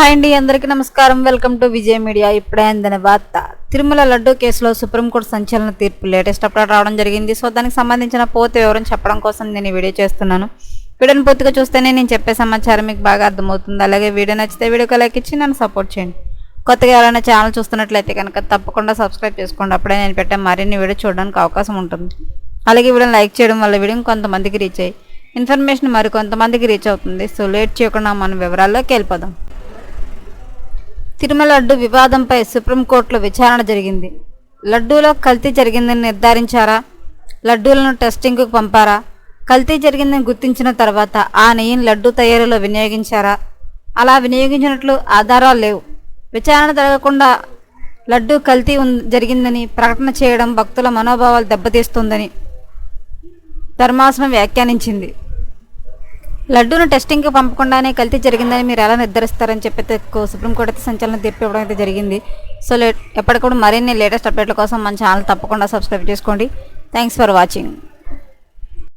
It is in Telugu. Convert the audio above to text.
హాయ్ అండి అందరికీ నమస్కారం. Welcome to Vijay media. ఇప్పుడే అందిన వార్త. తిరుమల లడ్డు కేసులో సుప్రీంకోర్టు సంచలన తీర్పు లేటెస్ట్ అప్డేట్ రావడం జరిగింది. సో దానికి సంబంధించిన పూర్తి వివరం చెప్పడం కోసం నేను ఈ వీడియో చేస్తున్నాను. వీడియోని పూర్తిగా చూస్తేనే నేను చెప్పే సమాచారం మీకు బాగా అర్థమవుతుంది. అలాగే వీడియో నచ్చితే వీడియోకి లైక్ ఇచ్చి నన్ను సపోర్ట్ చేయండి. కొత్తగా ఎవరైనా ఛానల్ చూస్తున్నట్లయితే కనుక తప్పకుండా సబ్స్క్రైబ్ చేసుకోండి. అప్పుడే నేను పెట్టే మరిన్ని వీడియో చూడడానికి అవకాశం ఉంటుంది. అలాగే వీడియోని లైక్ చేయడం వల్ల వీడియో కొంతమందికి రీచ్ అయ్యి ఇన్ఫర్మేషన్ మరి కొంతమందికి రీచ్ అవుతుంది. సో లేట్ చేయకుండా మన వివరాల్లోకి వెళ్ళిపోదాం. తిరుమల లడ్డు వివాదంపై సుప్రీంకోర్టులో విచారణ జరిగింది. లడ్డూలో కల్తీ జరిగిందని నిర్ధారించారా? లడ్డూలను టెస్టింగ్కు పంపారా? కల్తీ జరిగిందని గుర్తించిన తర్వాత ఆ నెయ్యిని లడ్డూ తయారీలో వినియోగించారా? అలా వినియోగించినట్లు ఆధారాలు లేవు. విచారణ జరగకుండా లడ్డూ కల్తీ జరిగిందని ప్రకటన చేయడం భక్తుల మనోభావాలు దెబ్బతీస్తుందని ధర్మాసనం వ్యాఖ్యానించింది. లడ్డూను టెస్టింగ్కి పంపకుండానే కల్తీ జరిగిందని మీరు ఎలా నిర్ధారిస్తారని చెప్పి సుప్రీంకోర్టు అయితే సంచలన తీర్పు ఇవ్వడం అయితే జరిగింది. సో లే ఎప్పటికప్పుడు మరిన్ని లేటెస్ట్ అప్డేట్ల కోసం మన ఛానల్ తప్పకుండా సబ్స్క్రైబ్ చేసుకోండి. Thanks for watching.